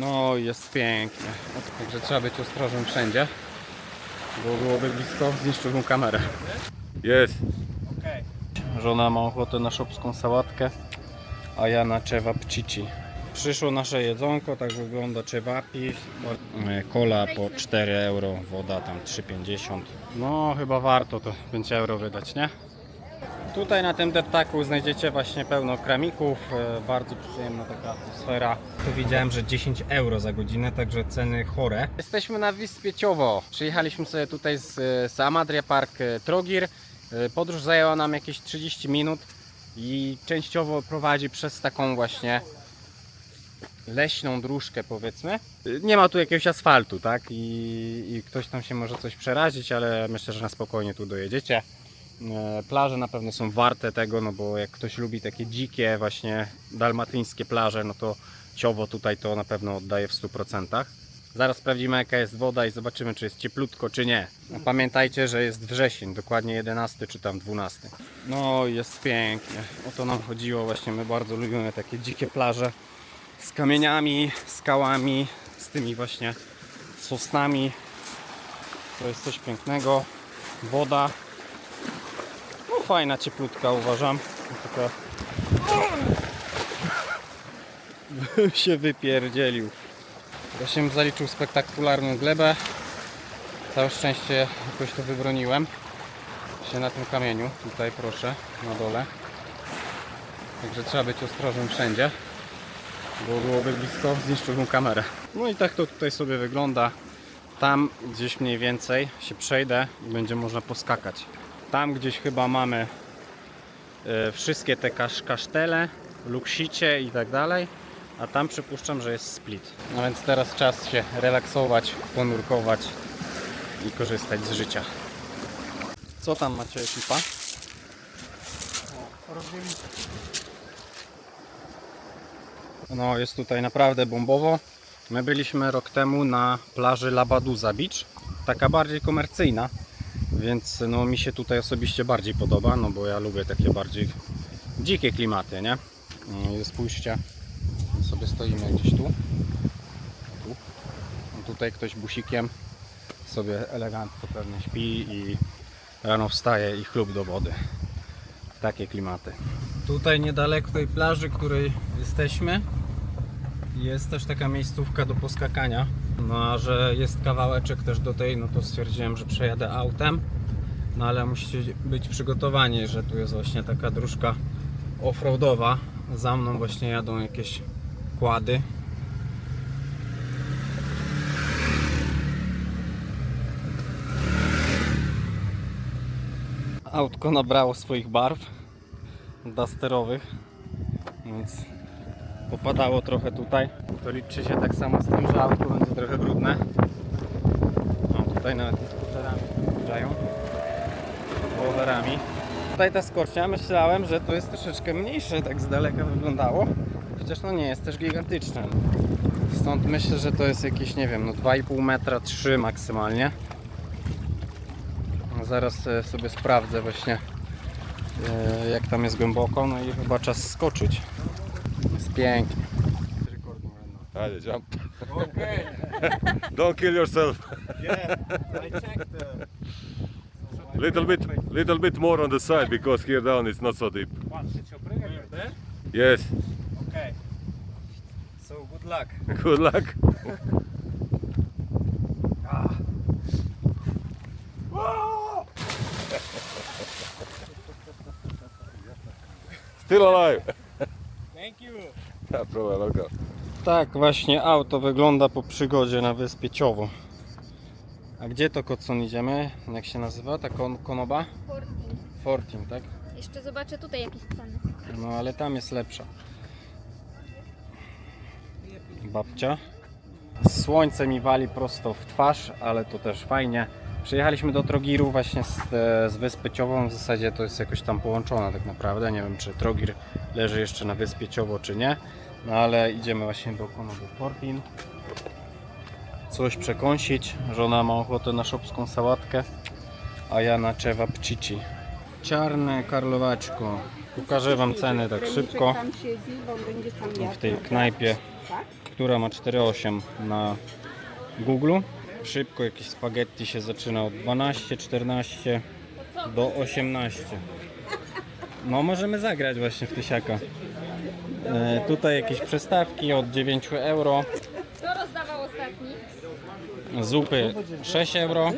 No jest pięknie. Także trzeba być ostrożnym wszędzie. Bo byłoby blisko, zniszczyłbym kamerę. Yes. Żona ma ochotę na szopską sałatkę, a ja na cewap cici. Przyszło nasze jedzonko, tak wygląda cewapi. E, Kola po 4 euro, woda tam 3,50. No chyba warto to 5 euro wydać, nie? Tutaj na tym deptaku znajdziecie właśnie pełno kramików, e, bardzo przyjemna taka atmosfera. Tu widziałem, że 10 euro za godzinę, także ceny chore. Jesteśmy na wyspie Ciowo. Przyjechaliśmy sobie tutaj z, e, z Amadria Park e, Trogir. E, Podróż zajęła nam jakieś 30 minut i częściowo prowadzi przez taką właśnie leśną dróżkę powiedzmy. Nie ma tu jakiegoś asfaltu, tak? I, I ktoś tam się może coś przerazić, ale myślę, że na spokojnie tu dojedziecie. E, Plaże na pewno są warte tego, no bo jak ktoś lubi takie dzikie, właśnie dalmatyńskie plaże, no to Ciowo tutaj to na pewno oddaje w 100%. Zaraz sprawdzimy jaka jest woda i zobaczymy czy jest cieplutko czy nie. A Pamiętajcie, że jest wrzesień, dokładnie 11 czy tam 12. No jest pięknie, o to nam chodziło właśnie, my bardzo lubimy takie dzikie plaże z kamieniami, skałami, z tymi właśnie sosnami. To jest coś pięknego. Woda. Fajna, cieplutka uważam. Taka... się wypierdzielił. Właśnie bym zaliczył spektakularną glebę. Całe szczęście jakoś to wybroniłem. Się na tym kamieniu, tutaj proszę, na dole. Także trzeba być ostrożnym wszędzie bo byłoby blisko, zniszczyłbym kamerę. No i tak to tutaj sobie wygląda. Tam gdzieś mniej więcej się przejdę i będzie można poskakać. Tam gdzieś chyba mamy e, wszystkie te kasz kasztele, luksicie i tak dalej. A tam przypuszczam, że jest split. No więc teraz czas się relaksować, ponurkować i korzystać z życia. Co tam macie ekipa? No jest tutaj naprawdę bombowo. My byliśmy rok temu na plaży Labaduza Beach, taka bardziej komercyjna, więc no mi się tutaj osobiście bardziej podoba, no bo ja lubię takie bardziej dzikie klimaty, nie? I spójrzcie, sobie stoimy gdzieś tu. tu. No tutaj ktoś busikiem sobie elegancko pewnie śpi i rano wstaje i chlub do wody. Takie klimaty. Tutaj niedaleko tej plaży, której jesteśmy, jest też taka miejscówka do poskakania. No a że jest kawałeczek też do tej, no to stwierdziłem, że przejadę autem. No ale musicie być przygotowani, że tu jest właśnie taka dróżka offroadowa. Za mną właśnie jadą jakieś kłady. Autko nabrało swoich barw dusterowych, więc popadało trochę tutaj. To liczy się tak samo z tym, że autko będzie trochę brudne. O, tutaj nawet skuterami wjeżdżają. Rowerami. Tutaj ta skorcia myślałem, że to jest troszeczkę mniejsze, tak z daleka wyglądało. Chociaż no nie jest też gigantyczne. Stąd myślę, że to jest jakieś, nie wiem, no 2,5 metra, 3 maksymalnie. No Zaraz e, sobie sprawdzę właśnie e, jak tam jest głęboko, no i chyba czas skoczyć. Jest pięknie. Hadi jump. Okay. Don't kill yourself. Yeah, I checked the uh, Little bit, little bit more on the side because here down it's not so deep. There? Eh? Yes. Okay. So good luck. Good luck. Ah. Still alive. Thank you. Welcome. Tak właśnie auto wygląda po przygodzie na wyspie Ciowo. A gdzie to Kocon idziemy? Jak się nazywa ta kon konoba? Fortin. Fortin, tak? Jeszcze zobaczę tutaj jakieś ceny. No ale tam jest lepsza. Babcia. Słońce mi wali prosto w twarz, ale to też fajnie. Przyjechaliśmy do Trogiru właśnie z, e, z wyspy Ciową. W zasadzie to jest jakoś tam połączone tak naprawdę. Nie wiem czy Trogir leży jeszcze na wyspie Ciowo czy nie. No ale idziemy właśnie do Konobu Fortin. Coś przekąsić. Żona ma ochotę na szopską sałatkę, a ja na cewap cici. Czarne karlowaczko. Pokażę Wam ceny tak szybko. W tej knajpie, Tak? która ma 4,8 na Google. Szybko jakieś spaghetti się zaczyna od 12, 14 do 18. No możemy zagrać właśnie w tysiaka. E, tutaj jakieś przestawki od 9 euro. Kto rozdawał ostatni? Zupy 6 euro.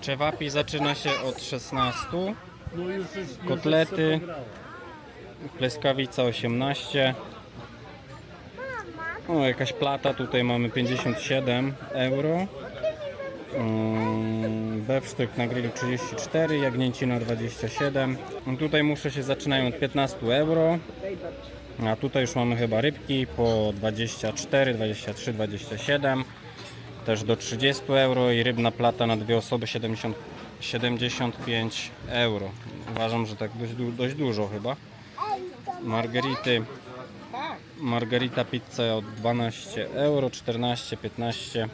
Czewapi zaczyna się od 16. Kotlety. Pleskawica 18. O, jakaś plata tutaj mamy 57 euro. Bewsztyk na grillu 34, jagnięcina 27. No Tutaj musze się zaczynają od 15 euro. A tutaj już mamy chyba rybki po 24, 23, 27. Też do 30 euro i rybna plata na dwie osoby 70, 75 euro. Uważam, że tak dość, dość dużo chyba. Margarity. Margarita pizza od 12 euro, 14, 15.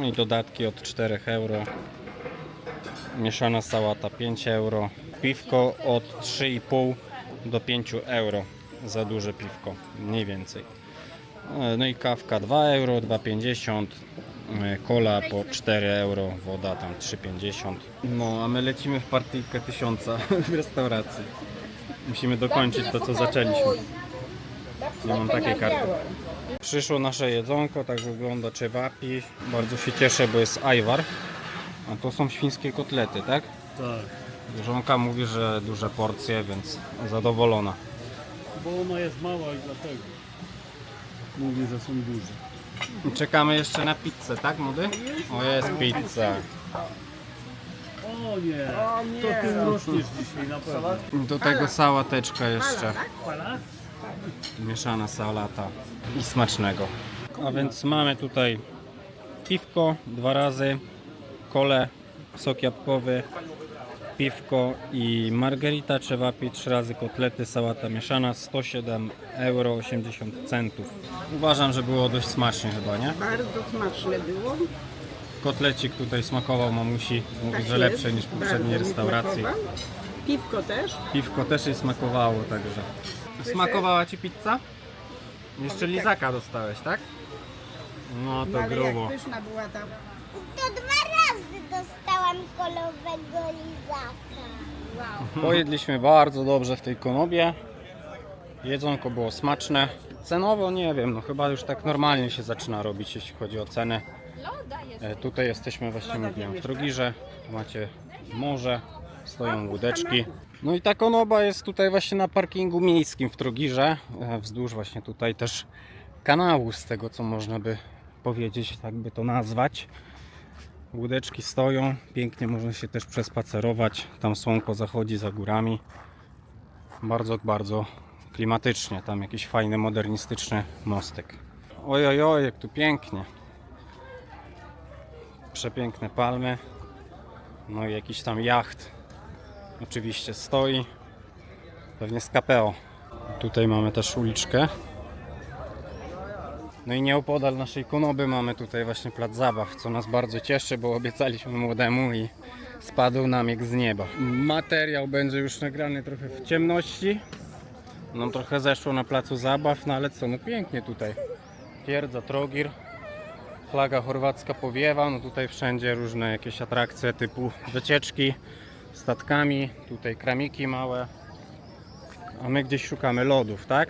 No i dodatki od 4 euro. Mieszana sałata 5 euro. Piwko od 3,5 do 5 euro za duże piwko, mniej więcej. E, No i kawka 2 euro, 2,50. e, Cola po 4 euro, woda tam 3,50. No, a my lecimy w partyjkę tysiąca w restauracji. Musimy dokończyć to, co zaczęliśmy. Ja mam takie karty. Przyszło nasze jedzonko, tak wygląda czewapi. Bardzo się cieszę, bo jest ajwar. A to są świńskie kotlety, tak? Tak, Żonka mówi, że duże porcje, więc zadowolona. bo ona jest mała i dlatego. Mówi, że są duże. Czekamy jeszcze na pizzę, tak młody? O jest pizza. O nie, to ty urośniesz dzisiaj na pewno. Do tego sałateczka jeszcze. Mieszana salata. I smacznego. A więc mamy tutaj piwko dwa razy, kole, sok jabłkowy, piwko i margarita trzeba pić trzy razy kotlety, sałata mieszana 107 euro 80 centów. Uważam, że było dość smacznie chyba, nie? Bardzo smaczne było. Kotlecik tutaj smakował mamusi, mówi, Tak że jest. lepsze niż w Bardzo poprzedniej mi restauracji. smakował. Piwko też. Piwko też jej smakowało, także. Smakowała ci pizza? Jeszcze lizaka dostałeś, tak? No to Ale grubo. jak pyszna była ta To dwa razy dostałam kolowego lizaka. Pojedliśmy bardzo dobrze w tej konobie. Jedzonko było smaczne. Cenowo nie wiem, no chyba już tak normalnie się zaczyna robić, jeśli chodzi o jest. E, Tutaj jesteśmy właśnie mówiłem w Trogirze. Macie morze, stoją łódeczki. No i ta konoba jest tutaj właśnie na parkingu miejskim w Trogirze. e, Wzdłuż właśnie tutaj też kanału, z tego co można by powiedzieć, tak by to nazwać. Łódeczki stoją, pięknie można się też przespacerować. Tam słonko zachodzi za górami. Bardzo, bardzo klimatycznie. Tam jakiś fajny, modernistyczny mostek. Oj, oj, oj, jak tu pięknie. Przepiękne palmy. No i jakiś tam jacht. Oczywiście stoi. Pewnie z KPO. Tutaj mamy też uliczkę. No i nieopodal naszej konoby mamy tutaj właśnie plac zabaw, co nas bardzo cieszy, bo obiecaliśmy młodemu i spadł nam jak z nieba. Materiał będzie już nagrany trochę w ciemności. Nam trochę zeszło na placu zabaw, no ale co, no pięknie tutaj. Twierdza Trogir. Flaga chorwacka powiewa, no tutaj wszędzie różne jakieś atrakcje typu wycieczki statkami, tutaj kramiki małe. A my gdzieś szukamy lodów, tak?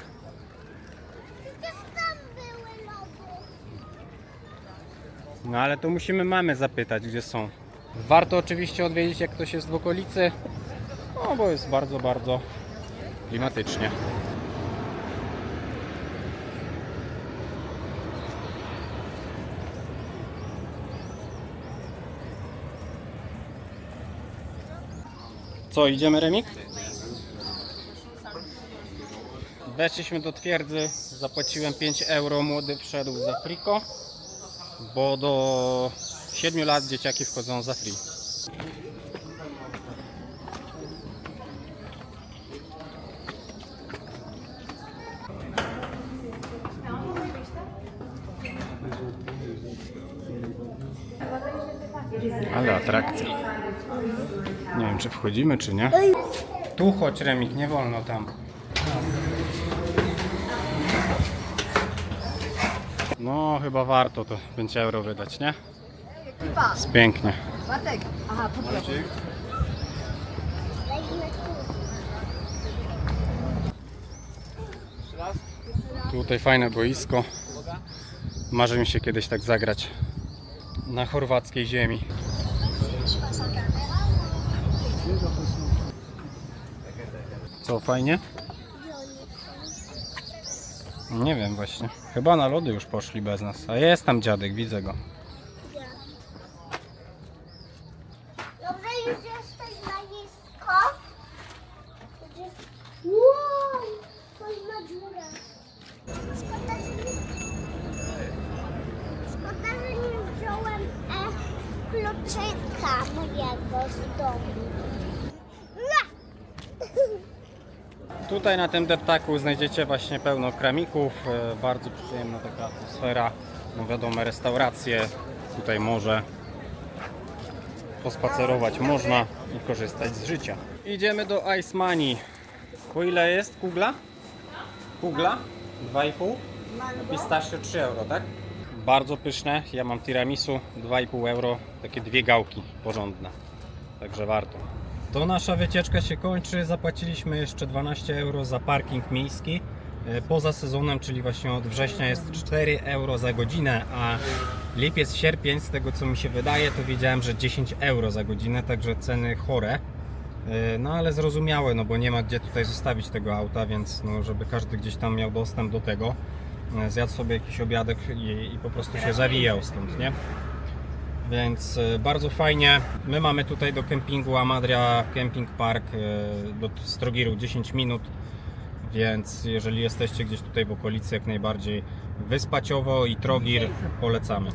No ale to musimy mamy zapytać, gdzie są. Warto oczywiście odwiedzić, jak ktoś jest w okolicy, no bo jest bardzo, bardzo klimatycznie. Co, idziemy Remik? Weszliśmy do twierdzy, zapłaciłem 5 euro, młody wszedł za friko bo do 7 lat dzieciaki wchodzą za free. Ale atrakcja. Nie wiem, czy wchodzimy, czy nie. Tu chodź, Remik, nie wolno tam. No chyba warto to 5 euro wydać, nie? Jest pięknie. Tutaj fajne boisko. Marzy mi się kiedyś tak zagrać na chorwackiej ziemi. Co, fajnie? Nie wiem właśnie. Chyba na lody już poszli bez nas. A jest tam dziadek, widzę go. Dobrze, już jesteś na nisko. Wow! Dziurę. Szkoda, że nie... Szkoda, że nie wziąłem e, kluczyka mojego z domu. Tutaj na tym deptaku znajdziecie właśnie pełno kramików. e, Bardzo przyjemna taka atmosfera. No wiadomo, restauracje. Tutaj morze. Pospacerować można i korzystać z życia. Idziemy do Ice Money. Po ile jest kugla? Kugla? 2,5? Pistachio 3 euro, tak? Bardzo pyszne. Ja mam tiramisu 2,5 euro. Takie dwie gałki porządne. Także warto. To nasza wycieczka się kończy. Zapłaciliśmy jeszcze 12 euro za parking miejski. E, Poza sezonem, czyli właśnie od września jest 4 euro za godzinę, a lipiec, sierpień, z tego co mi się wydaje, to wiedziałem, że 10 euro za godzinę, także ceny chore. E, No ale zrozumiałe, no bo nie ma gdzie tutaj zostawić tego auta, więc no, żeby każdy gdzieś tam miał dostęp do tego, e, zjadł sobie jakiś obiadek i, i po prostu się zawijał stąd, nie? Więc e, bardzo fajnie. My mamy tutaj do kempingu Amadria Camping Park e, do Strogiru 10 minut. Więc jeżeli jesteście gdzieś tutaj w okolicy, jak najbardziej Wyspaciowo i Trogir polecamy.